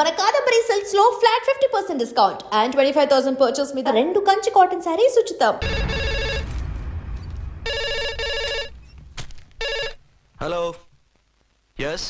మన Kadambari సెల్స్లో flat fifty percent discount and twenty five thousand purchase మీద రెండు కంచి కాటన్ శారీస్ ఉచితం. హలో ఎస్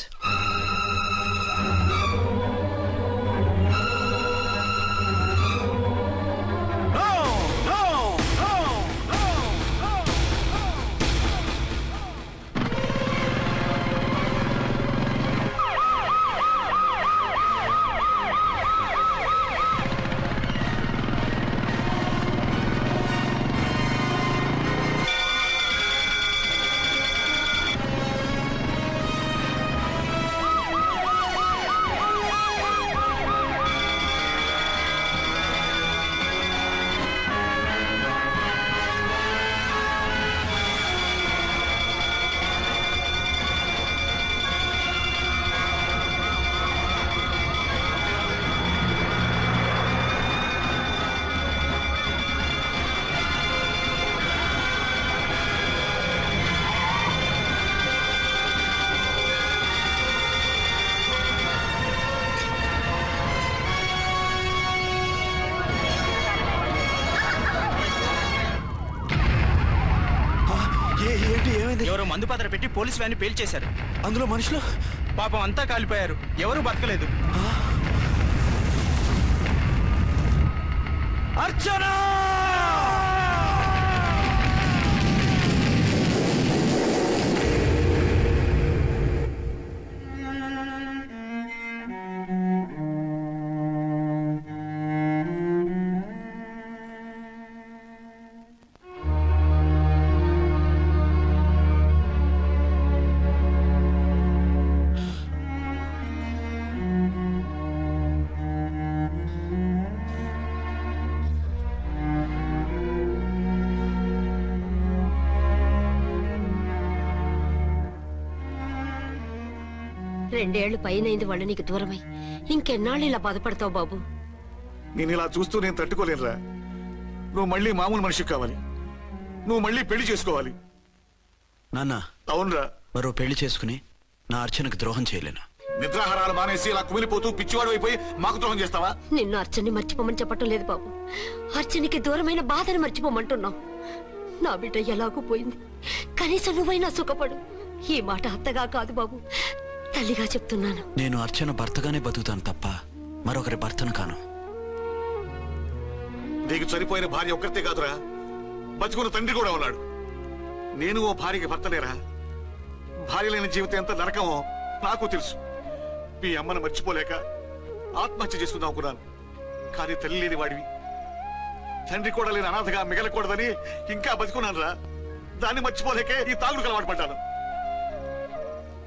పోలీస్ వ్యాన్ పేల్చేశారు అందులో మనుషులు? పాపం అంతా కాలిపోయారు. ఎవరు బతకలేదు. అర్చనా! రెండేళ్ళు పైనైంది వాళ్ళు నీకు దూరమై. ఇంకెన్నాళ్ళు ఇలా బాధపడతావు బాబు? నేను ఇలా చూస్తూ నేను తట్టుకోలేనురా. నువ్వు మళ్ళీ మామూలు మనిషి కావాలి. నువ్వు మళ్ళీ పెళ్ళి చేసుకోవాలి. నాన్న. అవునరా. మరో పెళ్ళి చేసుకుని నా అర్చనకు ద్రోహం చేయలేను? నిద్రాహారాలు మానేసి ఇలా కుమిలిపోతూ పిచ్చివాడు అయిపోయి మాకు ద్రోహం చేస్తావా? నిన్ను అర్చని మర్చిపోమని చెప్పటం లేదు బాబు. అర్చనికి దూరమైన బాధని మర్చిపోమంటున్నావు. నా బిడ్డ ఎలాగూ పోయింది. కనీసం నువ్వైనా సుఖపడు. ఈ మాట అత్తగా కాదు బాబు. తల్లిగా చెప్తున్నాను. నేను అర్చన భర్తగానే బతుకుతాను తప్ప మరొకరి భర్తను కాను. నీకు చనిపోయిన భార్య ఒక్కరితే కాదురా. బతుకున్న తండ్రి కూడా ఉన్నాడు. నేను ఓ భార్యకి భర్తనేరా భార్య లేని జీవితం ఎంత నరకమో నాకు తెలుసు. మీ అమ్మను మర్చిపోలేక ఆత్మహత్య చేసుకుందాం అనుకున్నాను. కానీ తల్లి లేని వాడివి. తండ్రి కూడా లేని అనాథగా మిగలకూడదని ఇంకా బతుకున్నాను రా దాన్ని మర్చిపోలేకే ఈ తాగుడు అలవాటు పడ్డాను.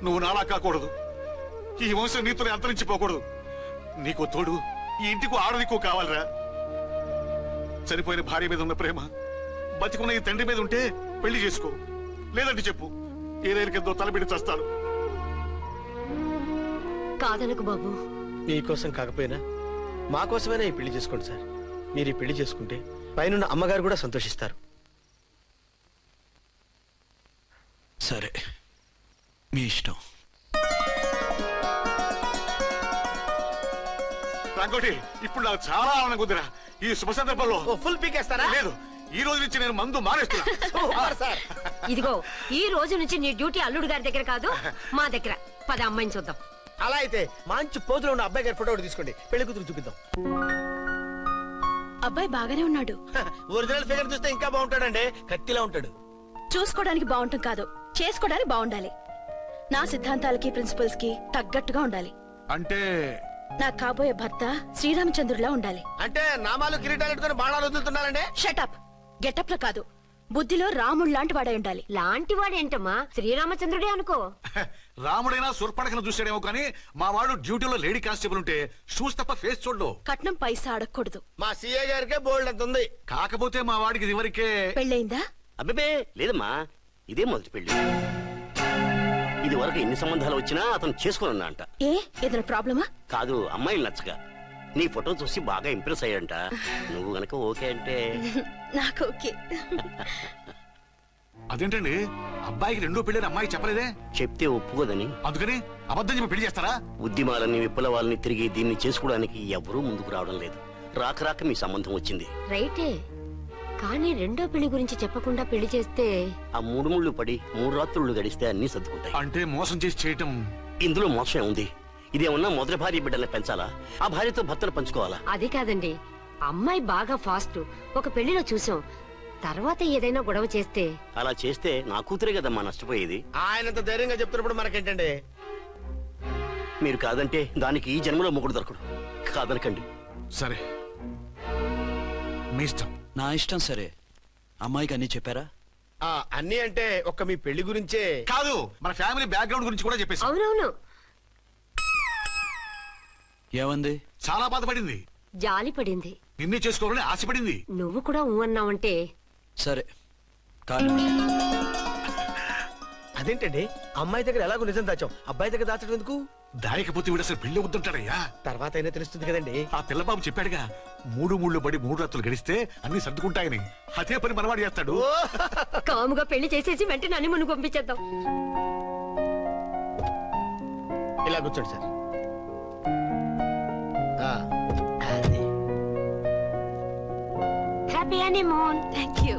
నువ్వు నాలా కాకూడదు. ఈ వంశం నీతోనే అంతరించిపోకూడదు. నీకు తోడు ఈ ఇంటికి ఆడదికు కావాలిరా. చనిపోయిన భార్య మీద ఉన్న ప్రేమ బతికున్న ఈ తండ్రి మీద ఉంటే పెళ్ళి చేసుకో. లేదంటే చెప్పు ఏ రైలు కిందో తలబిడి చస్తాను. కాదనకు బాబు. మీకోసం కాకపోయినా మా కోసమైనా ఈ పెళ్ళి చేసుకోండి సార్. మీరు ఈ పెళ్ళి చేసుకుంటే పైన అమ్మగారు కూడా సంతోషిస్తారు. సరే. మీ ఇష్టం. రంగోటి ఇప్పుడు నాకు చాలా ఆనందంగా ఉందిరా. ఈ శుభ సందర్భంలో ఫుల్ పీకేస్తారా? లేదు ఈ రోజు నుంచి నేను మందు మానేస్తున్నా. సార్. ఇదిగో ఈ రోజు నుంచి నీ డ్యూటీ అల్లుడు గారి దగ్గర కాదు మా దగ్గర. పద అమ్మాయిని చూద్దాం. అలా అయితే మంచి పోతులో ఉన్న అబ్బాయి గారి ఫోటో ఒకటి తీసుకోండి. పెళ్ళి కూతురు చూపిద్దాం. అబ్బాయి బాగానే ఉన్నాడు. ఒరిజినల్ ఫిగర్ చూస్తే ఇంకా బాగుంటాడండి. కత్తిలా ఉంటాడు. చూసుకోవడానికి బాగుంటాం కాదు చేసుకోవడానికి బాగుండాలి. నా సిద్ధాంతాలకి ప్రిన్సిపల్స్కి తగ్గట్టుగా ఉండాలి. అంటే? నా కాబోయే భర్త శ్రీరామచంద్రుడిలా ఉండాలి. అంటే నామాలు కిరీటాలు పెట్టుకుని బాణాలు వదులుతున్నారండి? షటప్ గెటప్లో కాదు. బుద్ధిలో రాముడు లాంటి వాడై ఉండాలి. లాంటి వాడేంటమ్మా? శ్రీరామచంద్రుడే అనుకో. రాముడైనా సుర్పడకను చూసాడేమో కానీ మా వాడు డ్యూటీలో లేడీ కానిస్టేబుల్ ఉంటే షూస్ తప్ప ఫేస్ చూడడు. కట్నం పైసా అడగకూడదు మా సీఏ గారికే బోల్డ్ అంత ఉంది. కాకపోతే మా వాడికి ఇదివరకే పెళ్ళయిందా? అబ్బే లేదమ్మా ఇదే మొదటి పెళ్ళి ఇది వరకు ఎన్ని సంబంధాలు వచ్చినా అతను చేసుకోనన్నా అంట. ఏ? ఏదైనా ప్రాబ్లమా? కాదు అమ్మాయిలు నచ్చక. నీ ఫోటో చూసి బాగా ఇంప్రెస్ అయ్యంట నువ్వు గనక ఓకే అంటే? నాకు ఓకే. అదేంటండి? అబ్బాయికి రెండో పెళ్ళని అమ్మాయి చెప్పలేదే? చెప్తే ఒప్పుకోదని. అందుకని అబద్ధం చెప్పి పెళ్ళి చేస్తారా? ఉద్యమాలని విప్లవాలని తిరిగి దీన్ని చేసుకోవడానికి ఎవరూ ముందుకు రావడం లేదు. రాక రాక మీ సంబంధం వచ్చింది. రైటే. కానీ రెండో పెళ్ళి గురించి చెప్పకుండా పెళ్ళి చేస్తే ఆ మూడు ముళ్ళు పడి మూడు రాత్రులు గడిస్తే అన్ని సర్దుకుంటాయి. అంటే మోసం చేసి చేయటం ఇందులో మోసం ఉంది ఇదేమన్నా మొదటి భార్య బిడ్డల్ని పెంచాలా? ఆ భార్యతో భర్తను పంచుకోవాలా? అది కాదండి. అమ్మాయి బాగా ఫాస్ట్. ఒక పెళ్ళిలో చూసాం. తర్వాత ఏదైనా గొడవ చేస్తే? అలా చేస్తే నా కూతురే కదమ్మా నష్టపోయేది. ఆయనంత ధైర్యంగా చెప్తున్నప్పుడు మనకేంటండి? మీరు కాదంటే దానికి ఈ జన్మలో మొగుడు దొరకడు. కాదనకండి. సరే. మీ ఇష్టం. నా ఇష్టం సరే. అమ్మాయికి అన్నీ చెప్పారా? ఆ, అన్నీ అంటే ఒక్క మీ పెళ్ళి గురించే. కాదు మన ఫ్యామిలీ బ్యాక్గ్రౌండ్ గురించి కూడా చెప్పేసి అవునవును. ఏమంది? చాలా బాధపడింది. జాలి పడింది. నిన్నే చేసుకోవాలని ఆశపడింది. నువ్వు కూడా ఊ అన్నావంటే. సరే కాదు. అదేంటండి? అమ్మాయి దగ్గర ఎలాగో నిజం దాచాం అబ్బాయి దగ్గర దాచడం ఎందుకు? దాయకపోతే వీడు అసలు పెళ్ళి వద్దంటాడయ్యా తర్వాత అయినా తెలుస్తుంది కదండి. ఆ పిల్లబాబు చెప్పాడుగా మూడు మూడు పడి మూడు రాత్రులు గడిస్తే అన్ని సర్దుకుంటాయని. అదే పని మనవాడు చేస్తాడు. కాముగా పెళ్ళి చేసేసి వెంటనే అని మును పంపించేద్దాం. ఇలా కూర్చోండి సార్. హ్యాపీ అని మోన్ థ్యాంక్ యూ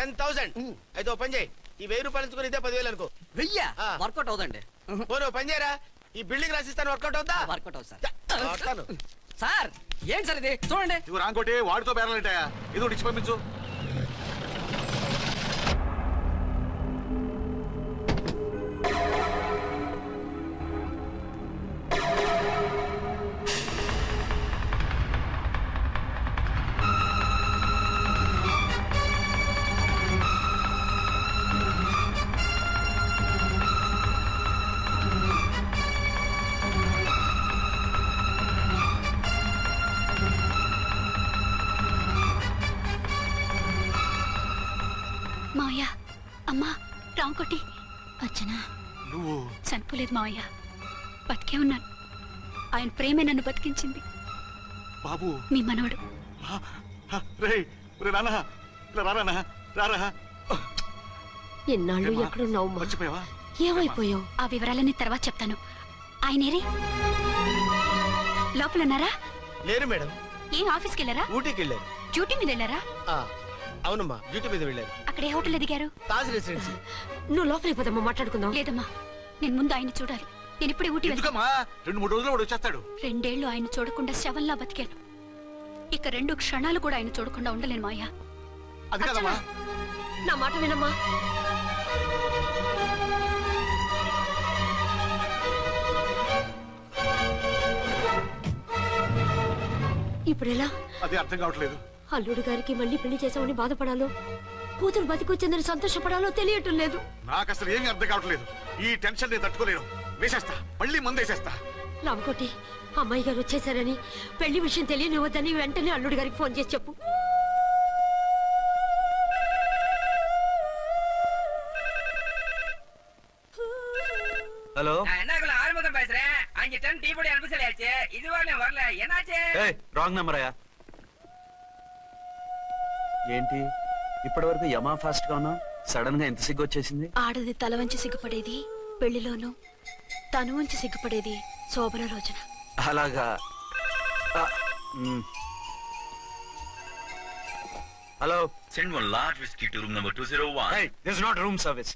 టెన్ థౌసండ్. అయితే ఓ పని చేయి. ఈ వెయ్యి రూపాయలు ఎంచుకుని ఇదే పదివేలు అనుకో. వెయ్యా? ఆ. వర్కౌట్ అవుదండి. పోనీ ఓ పని చేయరా? ఈ బిల్డింగ్ రాసిస్తాను వర్కౌట్ అవుతా వర్కౌట్ అవుతుంది సార్. సార్ ఏం సార్ ఇది? చూడండి. ఇవి రాంకోటి వాడితో బేరాలంటాయా ఇది ఒకటి ఇచ్చి పంపించు. మావయ్య అమ్మా రాంకోటి. అర్చన నువ్వు? చనిపోలేదు మావయ్య. బతికే ఉన్నాను. ఆయన ప్రేమే నన్ను బతికించింది. బాబు. మీ మనవడు. ఎన్నాళ్ళు? ఎక్కడున్నావు? మర్చిపోయావా? ఏమైపోయావు? ఆ వివరాలన్నీ తర్వాత చెప్తాను. ఆయనేరి లోపల ఉన్నారా లేరు మేడం. ఏం ఆఫీస్కి వెళ్ళారా ఊటీకి వెళ్ళారు డ్యూటీ మీద వెళ్ళారా ఆ, అవునమ్మా డ్యూటీ మీద వెళ్ళారు. అక్కడ ఏ హోటల్ ఎదిగారు తాజ్ రెసిడెన్సీ. నువ్వు లోపలికి పోదమ్మా మాట్లాడుకుందాం. లేదమ్మా నేను ముందు ఆయన్ని చూడాలి. నేను ఇప్పుడే ఊటీ వెళ్తాను. ఎందుకమ్మా? రెండు మూడు రోజుల్లో వాడు వచ్చేస్తాడు. రెండేళ్ళు ఆయన చూడకుండా శవంలా బతికాను. ఇక రెండు క్షణాలు కూడా ఆయన చూడకుండా ఉండలేను మాయా. అది కదమ్మా? నా మాట వినమ్మా. ఇప్పుడు ఎలా? అది అర్థం కావట్లేదు. అల్లుడు గారికి మళ్ళీ పెళ్లి చేసామని బాధపడాలో కూతురు బతికొచ్చిందని సంతోషపడాలో తెలియటం లేదు నాకు అసలు ఏమీ అర్థం కావట్లేదు ఈ టెన్షన్ నేను తట్టుకోలేను వేసేస్తా మళ్ళీ మందేసేస్తా రామకోటి అమ్మాయి గారు వచ్చేసారని పెళ్లి విషయం తెలియనివ్వద్దని వెంటనే అల్లుడు గారికి ఫోన్ చేసి చెప్పు ஹலோ என்ன ஆறுமுகம் பேசுறேன் அஞ்சு டன் டீ பொடி அனுப்பி சொல்லியாச்சு இதுவரை வரல என்னாச்சு ఏయ్ రాంగ్ నెంబర్ అయ్యా ఏంటి? ఇప్పటి వరకు యమా ఫాస్ట్గా ఉన్నావు సడన్గా ఎంత సిగ్గు వచ్చేసింది ఆడది తల వంచి సిగ్గుపడేది పెళ్ళిలోనూ తను వంచి సిగ్గుపడేది శోభన రోజున. అలాగా. ఆ, మ్. Hello. Send one large whiskey to room number 201. This not room service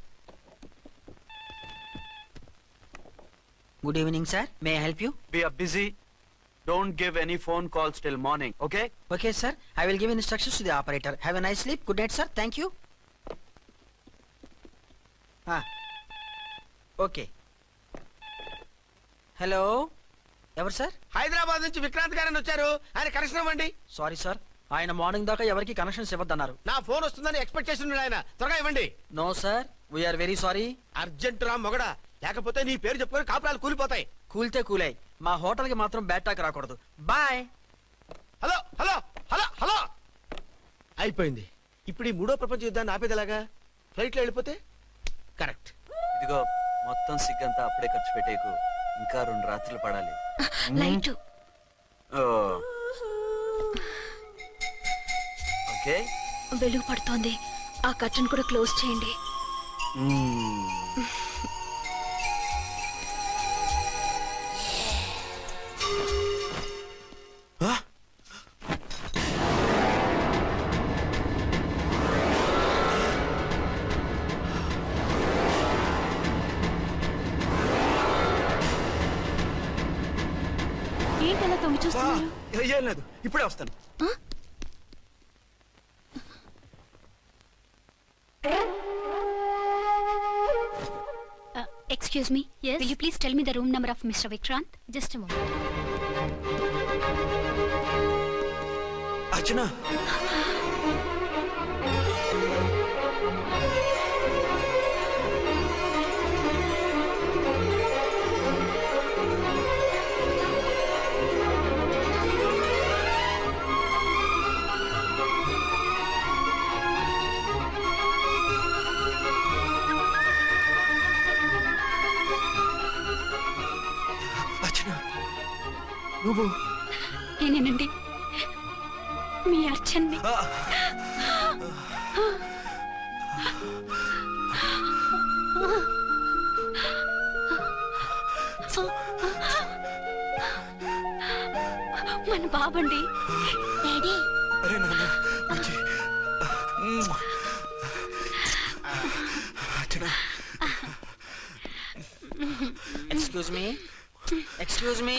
good evening sir may help you we are busy don't give any phone calls till morning okay okay sir I will give instructions to the operator have a nice sleep good night sir thank you okay hello ఎవరు sir Hyderabad నుంచి విక్రాంత్ గారని వచ్చారు. ఆయన connection ఇవ్వండి. Sorry sir ఆయన morning దాకా ఎవరికి connections ఇవ్వద్దన్నారు. నా ఫోన్ వస్తుందని ఎక్స్పెక్ట్ చేసి ఆయన. త్వరగా ఇవ్వండి. No sir we're very sorry urgent రా మొగడా. లేకపోతే నీ పేరు చెప్పుకొని కాపురాలు కూలిపోతాయి. కూల్తే కూలాయి మా హోటల్కి మాత్రం బ్యాట్ టాక్ రాకూడదు. Bye hello hello hello hello. అయిపోయింది. ఇప్పుడు ఈ మూడో ప్రపంచ యుద్ధాన్ని ఆపేది ఎలాగా ఫ్లైట్లో వెళ్ళిపోతే? కరెక్ట్ ఇదిగో మొత్తం సిగ్గంతా అప్పుడే ఖర్చు పెట్టేకు. ఇంకా రెండు రాత్రులు పడాలి. లైట్. ఓకే. వెలుగు పడుతోంది. ఆ కర్టన్ కూడా క్లోజ్ చేయండి. ఏంటి అలా తొంగి చూస్తున్నారు ఏం లేదు ఇప్పుడే వస్తాను. Excuse me will you please tell me the room number of mister Vikrant just Archana? నువ్వు? నేనేనండి. మీ అర్చన్ని. మన బాబండి. డాడీ. అరే నాన్న. Archana excuse me. Excuse me.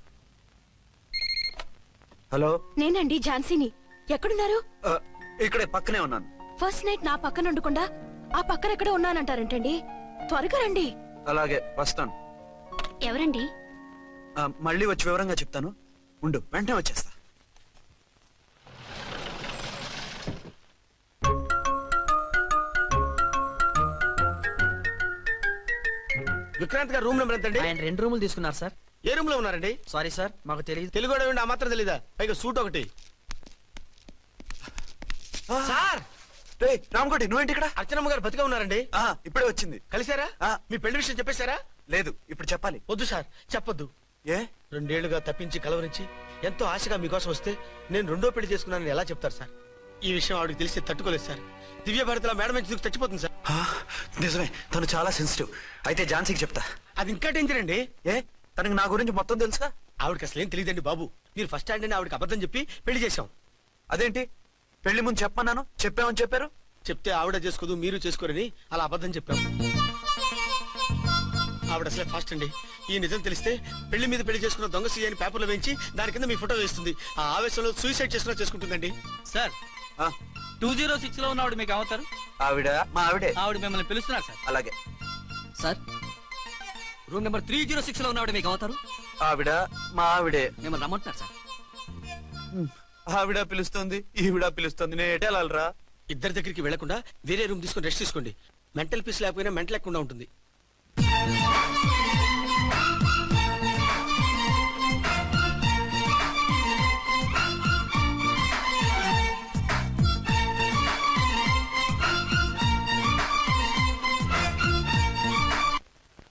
Hello? నేనండి ఝాన్సీని. ఎక్కడున్నారు? ఆ, ఇక్కడే పక్కనే ఉన్నాను. ఫస్ట్ నైట్ నా పక్కన ఉండకుండా ఆ పక్కన ఎక్కడ ఉన్నానంటారంటండి? త్వరగా రండి. అలాగే వస్తాను. ఎవరండి? ఆ, మళ్ళీ వచ్చి వివరంగా చెప్తాను. ఉండు వెంటనే వచ్చేస్తా. విక్రాంత్ గారు రూమ్ నెంబర్ ఎంతండి? ఆయన రెండు రూములు తీసుకున్నారు సార్. ఏ రూమ్లో ఉన్నారండి? సారీ సార్ మాకు తెలియదు తెలుగు? ఆ మాత్రం తెలీదా? పైగా సూట్ ఒకటి. సార్! రామకోటి నువ్వేంటి ఇక్కడ? అర్చనమ్మ గారు బతిగా ఉన్నారండి. ఆ, ఇప్పుడే వచ్చింది. కలిసారా ఆ. మీ పెళ్ళి విషయం చెప్పేశారా? లేదు ఇప్పుడు చెప్పాలి. వద్దు సార్. చెప్పొద్దు. ఏ? రెండేళ్ళుగా తప్పించి కలవరించి ఎంతో ఆశగా మీకోసం వస్తే నేను రెండో పెళ్ళి చేసుకున్నానని ఎలా చెప్తారు సార్? ఈ విషయం ఆవిడకి తెలిసి తట్టుకోలేదు సార్. దివ్య భారతిలో మేడం మంచి దూకి చచ్చిపోతుంది సార్? ఆ, నిజమే. తను చాలా సెన్సిటివ్ అయితే ఝాన్సీకి చెప్తా. అది ఇంకా డేంజర్ అండి. ఏ? తనకి నా గురించి మొత్తం తెలుసా? ఆవిడకి అసలు ఏం తెలియదండి బాబు. మీరు ఫస్ట్ హ్యాండ్ అని ఆవిడకి అబద్ధం చెప్పి పెళ్ళి చేశాం. అదేంటి? పెళ్ళి ముందు చెప్పమన్నాను? చెప్పామని చెప్పారు? చెప్తే ఆవిడ చేసుకోదు మీరు చేసుకోరని అలా అబద్ధం చెప్పాం. ఆవిడ అసలే ఫాస్ట్ అండి. ఈ నిజం తెలిస్తే పెళ్ళి మీద పెళ్ళి చేసుకున్న దొంగ సీ అని పేపర్లో వేయించి దాని కింద మీ ఫోటో వేస్తుంది. ఆ ఆవేశంలో సూసైడ్ చేసుకున్నా చేసుకుంటుందండి. సార్ ఆ, టూ జీరో సిక్స్లో ఉన్నవాడు మీకు అవుతారు ఆవిడ? మా ఆవిడే. ఆవిడ మిమ్మల్ని పిలుస్తున్నారు సార్. అలాగే. Sir room number three zero సిక్స్లో ఉన్నవాడు మీకు అవుతారు? ఆవిడ మా ఆవిడే. మిమ్మల్ని రమ్మంటున్నారు సార్. ఆవిడ పిలుస్తుంది ఈవిడ పిలుస్తుంది. నేను ఎటు వెళ్ళాలిరా ఇద్దరి దగ్గరికి వెళ్ళకుండా వేరే రూమ్ తీసుకొని రెస్ట్ తీసుకోండి. మెంటల్ పీస్ లేకపోయినా మెంటల్ లేకుండా ఉంటుంది.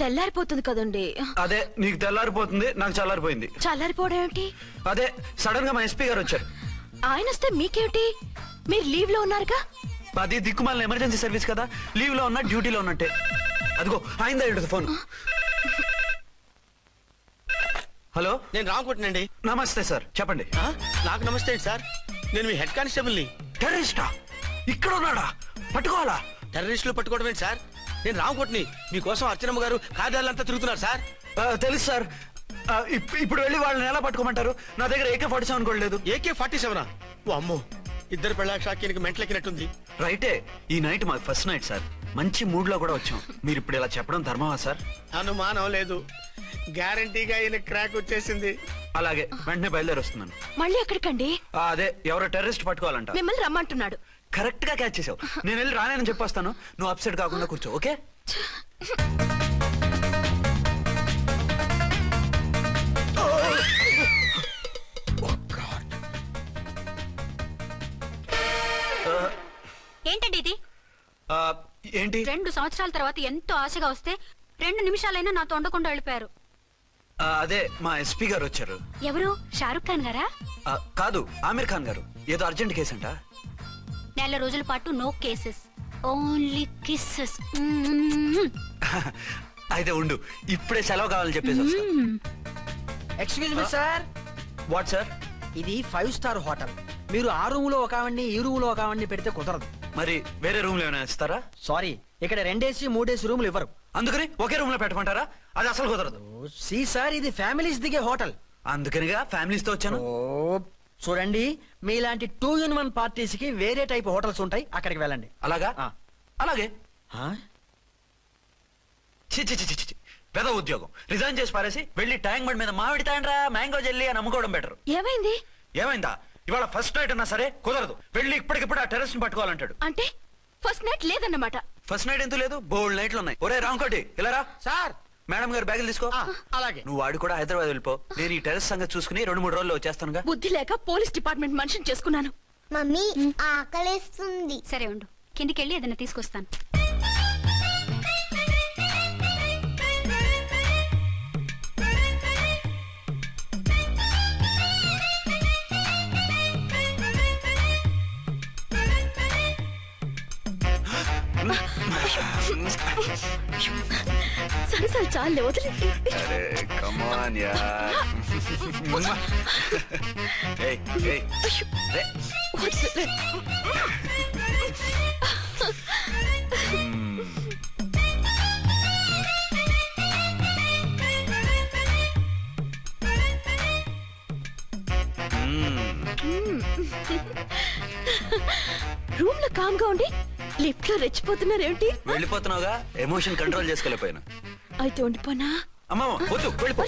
తెల్లారిపోతుంది కదండి. అదే నీకు తెల్లారిపోతుంది నాకు చల్లారిపోయింది. చల్లారిపోవడం ఏమిటి? అదే సడన్గా మా ఎస్పీ గారు వచ్చారు. ఆయన వస్తే మీకేమిటి? మీరు లీవ్లో ఉన్నారుగా? అది దిక్కుమాలిన ఎమర్జెన్సీ సర్వీస్ కదా లీవ్లో ఉన్నా డ్యూటీలో ఉన్నట్టే. అదిగో ఇటు ఫోన్. హలో? నేను రామకుంటునండి. నమస్తే సార్ చెప్పండి? నాకు నమస్తే సార్? నేను మీ హెడ్ కానిస్టేబుల్ని. టెర్రరిస్టా? ఇక్కడ ఉన్నాడా? పట్టుకోవాలా? టెర్రరిస్టులు పట్టుకోవడం ఏంటి సార్? నేను రామకోటిని మీకోసం అర్చనమ్మ గారు కార్యాలంతా తిరుగుతున్నారు సార్. తెలుసు సార్. ఇప్పుడు వెళ్ళి వాళ్ళని ఎలా పట్టుకోమంటారు? నా దగ్గర ఏకే ఫార్టీ సెవెన్ కూడా లేదు. AK forty సెవెనా? ఓ అమ్మో. ఇద్దరు పెళ్ళాక షాకీనికి మెంటలెక్కినట్టుంది. రైటే ఈ నైట్ మాకు ఫస్ట్ నైట్ సార్. మంచి మూడ్లో కూడా వచ్చాం. మీరు ఇప్పుడు ఇలా చెప్పడం ధర్మమా సార్? అనుమానం లేదు. గ్యారంటీగా ఈయన క్రాక్ వచ్చేసింది. అలాగే వెంటనే బయలుదేరి వస్తున్నాను మళ్ళీ ఎక్కడికండి? అదే ఎవరో టెర్రరిస్ట్ పట్టుకోవాలంట. మిమ్మల్ని రమ్మంటున్నాడు. కరెక్ట్గా క్యాచ్ చేసావు. నేను వెళ్ళి రానని చెప్పొస్తాను. నువ్వు అప్సెట్ కాకుండా కూర్చో ఓకే? ఏంటండి ఇది? ఆ, ఏంటి? రెండు సంవత్సరాల తర్వాత ఎంతో ఆశగా వస్తే రెండు నిమిషాలైనా నాతో ఉండకుండా వెళ్ళిపోయారు. ఆ, అదే మా ఎస్పీ గారు వచ్చారు. ఎవరు? షారుఖ్ ఖాన్ గారా? ఆ, కాదు ఆమీర్ ఖాన్ గారు. ఏదో అర్జెంట్ కేసు అంట నెల రోజుల పాటు నో కేసెస్. ఓన్లీ కిస్సెస్ అయితే ఉండు. ఇప్పుడే సెలవు కావాలని చెప్పేసి excuse me sir what sir ఇది ఫైవ్ స్టార్ హోటల్ మీరు ఆ రూమ్లో ఒక ఆవిడ్ని ఈ రూమ్లో ఒక ఆవిడ్ని పెడితే కుదరదు. మరి వేరే రూమ్లో ఏమైనా ఇస్తారా? సారీ ఇక్కడ రెండేసి మూడేసి రూములు ఇవ్వరు. అందుకని ఒకే రూమ్లో పెట్టమంటారా? అది అసలు కుదరదు. సి సార్ ఇది ఫ్యామిలీస్ దిగే హోటల్ అందుకనిగా ఫ్యామిలీస్తో వచ్చాను. ఓ చూడండి మీలాంటి టూ ఇన్ వన్ పార్టీస్కి వేరే టైప్ హోటల్స్ ఉంటాయి అక్కడికి వెళ్ళండి. అలాగా? ఆ. అలాగే? ఆ? చి చి చి చి, చి పెద్ద ఉద్యోగం. రిజైన్ చేసి పారేసి వెళ్ళి ట్యాంక్ బండ్ మీద మామిడి తాండ్రా మ్యాంగో జెల్లీ అని అమ్ముకోవడం బెటర్ ఏమైంది? ఏమైందా? ఇవాళ ఫస్ట్ నైట్ అన్నా సరే కుదరదు. వెళ్ళి ఇప్పటికిప్పుడు ఆ టెరెస్ని పట్టుకోవాలంటాడు. అంటే ఫస్ట్ నైట్ లేదన్నమాట. ఫస్ట్ నైట్ ఎందుకు లేదు? బోల్డ్ నైట్లు ఉన్నాయి. ఒరే రాంకోటి ఇలా రా. సార్ మేడం గారు బ్యాగులు తీసుకో. అలాగే. నువ్వు వాడు కూడా హైదరాబాద్ వెళ్ళిపో. నేను ఈ టెరెస్ సంగతి చూసుకుని రెండు మూడు రోజుల్లో వచ్చేస్తానుగా. బుద్ధి లేక పోలీస్ డిపార్ట్మెంట్ మనిషిని చేసుకున్నాను. మమ్మీ ఆకలేస్తుంది. సరే ఉండు. కిందికెళ్ళి ఏదైనా తీసుకొస్తాను. సరే సరే చాలే వదిలే. అరే కమాన్ యార్ ఏయ్ వదిలే. రూమ్లో కామ్గా ఉండి లిఫ్ట్లో రెచ్చిపోతున్నారేమిటి? వెళ్ళిపోతున్నావుగా? Emotion control చేసుకోలేకపోయినా. అయితే ఉండిపోనా? అమ్మమ్మ వద్దు వెళ్ళిపో.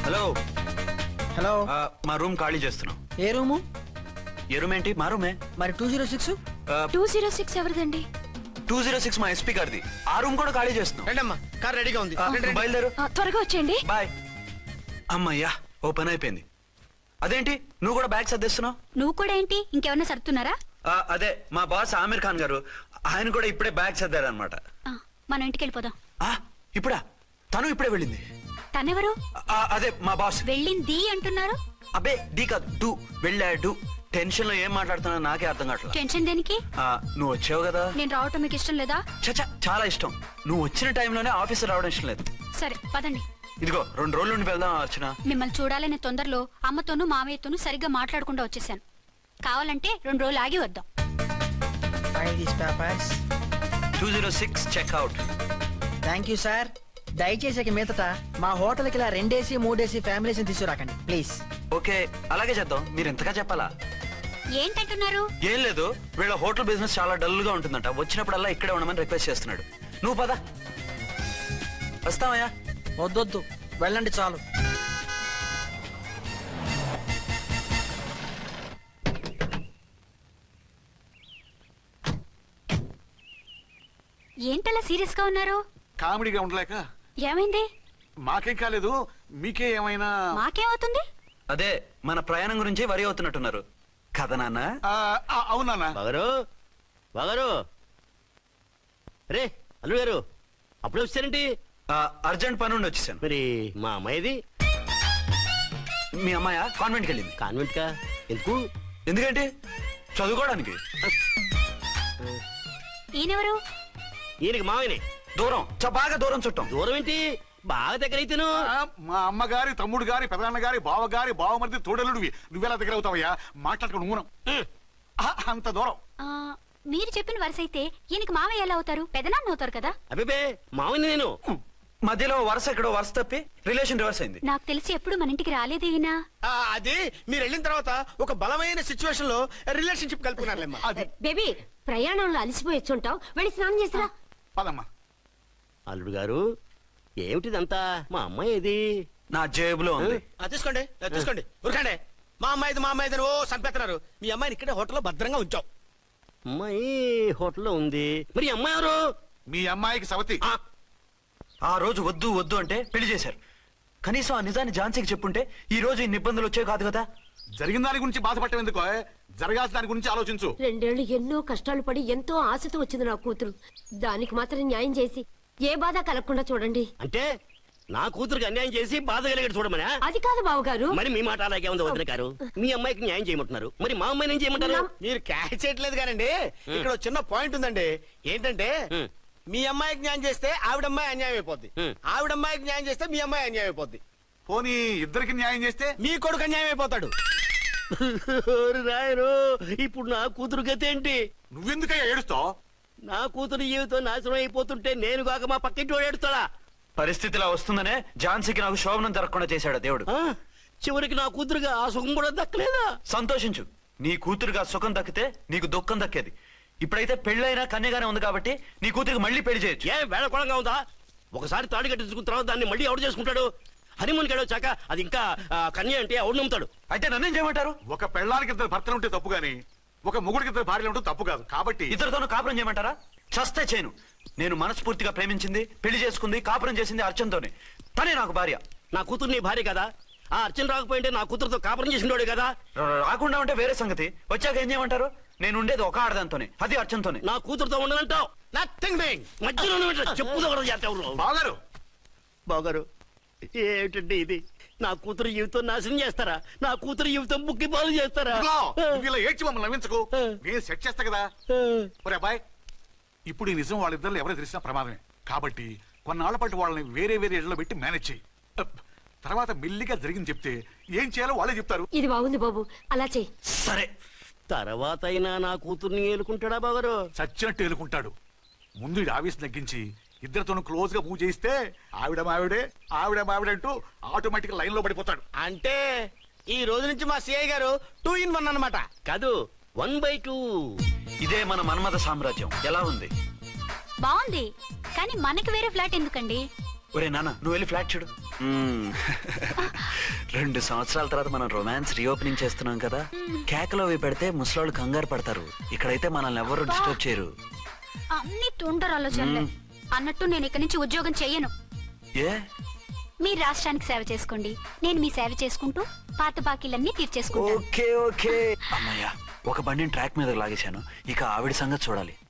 హలో. హలో. ఆ, మా రూమ్ ఖాళీ చేస్తున్నాం. ఏ రూము? ఏ రూమ్ ఏంటి? మా రూమే. మరి two zero six? Two zero six ఎవరిదండి? టూ జీరో సిక్స్ మా ఎస్పీ గారిది. ఆ రూమ్ కూడా ఖాళీ చేస్తున్నాం. రండమ్మా కార్ రెడీగా ఉంది. ఆ, రండి, రండి. బయలుదేరు. ఆ, త్వరగా వచ్చేయండి. బాయ్. అమ్మయ్యా ఓ పని అయిపోయింది. అదేంటి? నువ్వు కూడా బ్యాగ్ సర్దిస్తున్నావు? నువ్వు కూడా ఏంటి? ఇంకెవరన్నా సర్దుతున్నారా? ఆ, అదే మా బాస్ ఆమీర్ ఖాన్ గారు. ఆయన కూడా ఇప్పుడే బ్యాగ్ సర్దారనమాట. ఆ, మనం ఇంటికి వెళ్ళిపోదాం ఇప్పుడా? తను ఇప్పుడే వెళ్ళింది. తనెవరు? ఆ, అదే మా బాస్. వెళ్ళింది అంటున్నారు? అబ్బే డీ కాదు డూ. వెళ్ళాడు టెన్షన్లో ఏం మాట్లాడుతున్నా నాకే అర్థం కావట్లేదు. టెన్షన్ దేనికి? నువ్వు వచ్చావు కదా? నేను రావటం మీకు ఇష్టం లేదా? చచ్చా చాలా ఇష్టం. నువ్వు వచ్చిన టైంలోనే ఆఫీస్ రావడం ఇష్టం లేదు. సరే పదండి. ఇదిగో రెండు రోజుల నుండి వెళ్దాం అర్చన. మిమ్మల్ని చూడాలనే తొందరలో అమ్మతోనూ మామయ్యతోనూ సరిగ్గా మాట్లాడకుండా వచ్చేసాను కావాలంటే రెండు రోజులు ఆగి వద్దాం. Papers two zero six checkout thank you sir. దయచేసి ఇక మీదట మా హోటల్కి ఇలా రెండేసి మూడేసి ఫ్యామిలీస్ తీసుకురాకండి ప్లీజ్. ఓకే అలాగే చేద్దాం. మీరు ఎంతగా చెప్పాలా? ఏంటంటున్నారు? ఏం లేదు. వీళ్ళ హోటల్ బిజినెస్ చాలా డల్గా ఉంటుందంట. వచ్చినప్పుడల్లా ఇక్కడే ఉండమని రిక్వెస్ట్ చేస్తున్నాడు. నువ్వు పద. వస్తావయ్యా? వద్దొద్దు. వెళ్ళండి చాలు. ఏంటలా సీరియస్గా ఉన్నారు? కామెడీగా ఉండలేక. ఏమైంది? మాకేం కాలేదు మీకే ఏమైనా? మాకేమవుతుంది? అదే మన ప్రయాణం గురించి వరి అవుతున్నట్టున్నారు. కదా నాన్న? బాగారు బాగారు రే అల్లుడు గారు అప్పుడే వచ్చారేంటి? ఆ, అర్జెంట్ పని ఉండి వచ్చేసాను. మరి మా అమ్మాయిది? మీ అమ్మాయ? కాన్వెంట్కి వెళ్ళింది. కాన్వెంట్ కా ఎందుకు? ఎందుకంటే? చదువుకోవడానికి. ఈయనెవరు? ఈయనకి మామయ్యనే దూరం. చ బాగా దూరం చుట్టాం. దూరం ఏంటి బాగా దగ్గర అయితేను ఆ, మా అమ్మగారి తమ్ముడు గారి పెదనాన్న గారి బావగారి బావమరిది తోడలుడివి నువ్వెలా దగ్గర అవుతావయ్యా మాట్లాడుకుని ఊనం. ఆ, అంత దూరం. ఆ, మీరు చెప్పిన వరుస అయితే ఈయనకి మావయ్య ఎలా అవుతారు? పెదనాన్న అవుతారు కదా. అబ్బే మామయ్య నేను. మధ్యలో వరుస ఎక్కడో వరుస తప్పి రిలేషన్ రివర్స్ అయింది. నాకు తెలిసి ఎప్పుడు మన ఇంటికి రాలేదు ఈయన. ఆ, అది మీరు వెళ్ళిన తర్వాత ఒక బలమైన సిచ్యువేషన్లో రిలేషన్షిప్ కలుపుకున్నారులేమ్మా. అది బేబీ ప్రయాణంలో అలసిపోయి వచ్చుంటావు. వెళ్ళి స్నానం చేసిరా. పదమ్మా. అల్లుడు గారు ఏమిటిదంతా? మా అమ్మాయి ఏది? నా జేబులో ఉంది. ఆ, తీసుకోండి ఆ, తీసుకోండి. ఉరకండి. మా అమ్మాయిది మా అమ్మాయిది అని ఓ చంపేస్తున్నారు మీ అమ్మాయిని ఇక్కడే హోటల్లో భద్రంగా ఉంచాం. అమ్మాయి హోటల్లో ఉంది. మరి ఈ అమ్మాయి ఎవరు? మీ అమ్మాయికి సవతి. ఆ, ఆ రోజు వద్దు వద్దు అంటే పెళ్ళి చేశారు. కనీసం ఆ నిజాన్ని ఝాన్సీకి చెప్పుంటే ఈ రోజు ఇన్ని ఇబ్బందులు వచ్చే కాదు కదా? జరిగిన దాని గురించి బాధపడటం ఎందుకో? జరగాల్సిన దాని గురించి ఆలోచించు. రెండేళ్ళు ఎన్నో కష్టాలు పడి ఎంతో ఆశతో వచ్చింది నా కూతురు. దానికి మాత్రం న్యాయం చేసి ఏ బాధ కలగకుండా చూడండి. అంటే నా కూతురికి అన్యాయం చేసి బాధ కలిగేది చూడమనా? అది కాదు బావగారు. మరి మీ మాట అలాగే ఉంది వదిన గారు. మీ అమ్మాయికి న్యాయం చేయమంటున్నారు. మరి మా అమ్మాయిని ఏం చేయమంటారు? మీరు క్యాచ్ చేయట్లేదు కానండి. ఇక్కడ ఒక చిన్న పాయింట్ ఉందండి. ఏంటంటే. మీ. అమ్మాయికి న్యాయం చేస్తే ఆవిడ అమ్మాయి అన్యాయం అయిపోద్ది ఉమ్. ఆవిడ అమ్మాయికి న్యాయం చేస్తే మీ అమ్మాయి అన్యాయం అయిపోద్ది పోనీ ఇద్దరికి న్యాయం చేస్తే? మీ కొడుకు అన్యాయం అయిపోతాడు. ఓరి రాయరు ఇప్పుడు నా కూతురు గతి ఏంటి? నువ్వెందుకయ్యా ఏడుస్తావు? నా కూతురు జీవితం నాశనం అయిపోతుంటే నేను కాక మా పక్కింటి వాడు ఏడుస్తాడా? పరిస్థితి ఇలా వస్తుందనే ఝాన్సీకి నాకు శోభనం జరగకుండా చేశాడు దేవుడు. ఆ? చివరికి నా కూతురుగా ఆ సుఖం కూడా దక్కలేదా? సంతోషించు. నీ కూతురుగా సుఖం దక్కితే నీకు దుఃఖం దక్కేది. ఇప్పుడైతే పెళ్ళైనా కన్యగానే ఉంది కాబట్టి నీ కూతురికి మళ్ళీ పెళ్ళి చేయొచ్చు. ఏ వేళకోళంగా ఉందా? ఒకసారి తాడి కట్టించుకున్న తర్వాత దాన్ని మళ్ళీ ఎవడు చేసుకుంటాడు? హనీమూన్ వచ్చాక అది ఇంకా ఆ, కన్య అంటే ఎవడు నమ్ముతాడు? అయితే నన్నేం చేయమంటారు? ఒక పెళ్ళానికి ఇద్దరు భర్తలు ఉంటే తప్పు గాని ఒక మొగుడికి ఇద్దరు భార్యలు ఉంటే తప్పు కాదు. కాబట్టి ఇద్దరితోనూ కాపురం చేయమంటారా? చస్తే చేయను నేను మనస్ఫూర్తిగా ప్రేమించింది పెళ్ళి చేసుకుంది కాపురం చేసింది అర్చనతోనే. తనే నాకు భార్య. నా కూతురు నీ భార్య కదా? ఆ అర్చన రాకపోయింటే నా కూతురుతో కాపురం చేసినోడే కదా? రా- రాకుండా ఉంటే వేరే సంగతి. వచ్చాక ఏం చేయమంటారు? నేను ఉండేది ఒక ఆడదాంతోనే అది అర్చనతోనే. నా కూతురుతో ఉండనంటావు? నథింగ్ డూయింగ్ మధ్యలో చెప్పుదో కూడా చేస్తావు బాగారు బాగారు ఏమిటండి ఇది? నా కూతురు జీవితం నాశనం చేస్తారా? నా కూతురు జీవితం ముక్కి పాలు చేస్తారా? ఇదిగో, నువ్వు ఇలా ఏడ్చి మమ్మల్ని నవ్వించకు. నేను సెట్ చేస్తా కదా. ఒరే అబ్బాయి ఇప్పుడు ఈ నిజం వాళ్ళిద్దరు ఎవరో తెలిసినా ప్రమాదమే. కాబట్టి కొన్నాళ్ళ పాటు వాళ్ళని వేరే వేరే ఇళ్ళలో పెట్టి మేనేజ్ చేయి. అప్. తర్వాత మెల్లిగా జరిగింది చెప్తే ఏం చేయాలో వాళ్ళే చెప్తారు. ఇది బాగుంది బాబు. అలా చెయ్యి సరే. తర్వాత అయినా నా కూతుర్ని ఏలుకుంటాడా బాగారు చచ్చినట్టు ఏలుకుంటాడు. ముందు ఈ ఆవేశం తగ్గించి ఇద్దరితోనూ క్లోజ్గా పూజ చేయిస్తే ఆవిడ మావిడే ఆవిడ మావిడే అంటూ ఆటోమేటిక్ లైన్లో పడిపోతాడు. అంటే ఈ రోజు నుంచి మా సిఐ గారు టూ ఇన్ వన్ అన్నమాట. కాదు వన్ బై టూ ఇదే మన మన్మథ సామ్రాజ్యం. ఎలా ఉంది? బాగుంది. కానీ మనకి వేరే ఫ్లాట్ ఎందుకండి? ఒరే నాన్న నువ్వు వెళ్ళి ఫ్లాట్ చూడు. రెండు సంవత్సరాల తర్వాత మనం రొమాన్స్ రీఓపెనింగ్ చేస్తున్నాం కదా. కేకలో అవి పెడితే ముసలోళ్ళు కంగారు పడతారు. ఇక్కడైతే మనల్ని ఎవరు డిస్టర్బ్ చేయరు. అన్ని తుంటరు ఆలోచనలే అన్నట్టు నేను ఇక్కడి నుంచి ఉద్యోగం చెయ్యను. ఏ? మీరు రాష్ట్రానికి సేవ చేసుకోండి. నేను మీ సేవ చేసుకుంటూ పాత బాకీలన్నీ తీర్చేసుకుంటాను. Okay okay. అమ్మయ్యా ఒక బండిని ట్రాక్ మీద లాగేశాను. ఇక ఆవిడ సంగతి చూడాలి.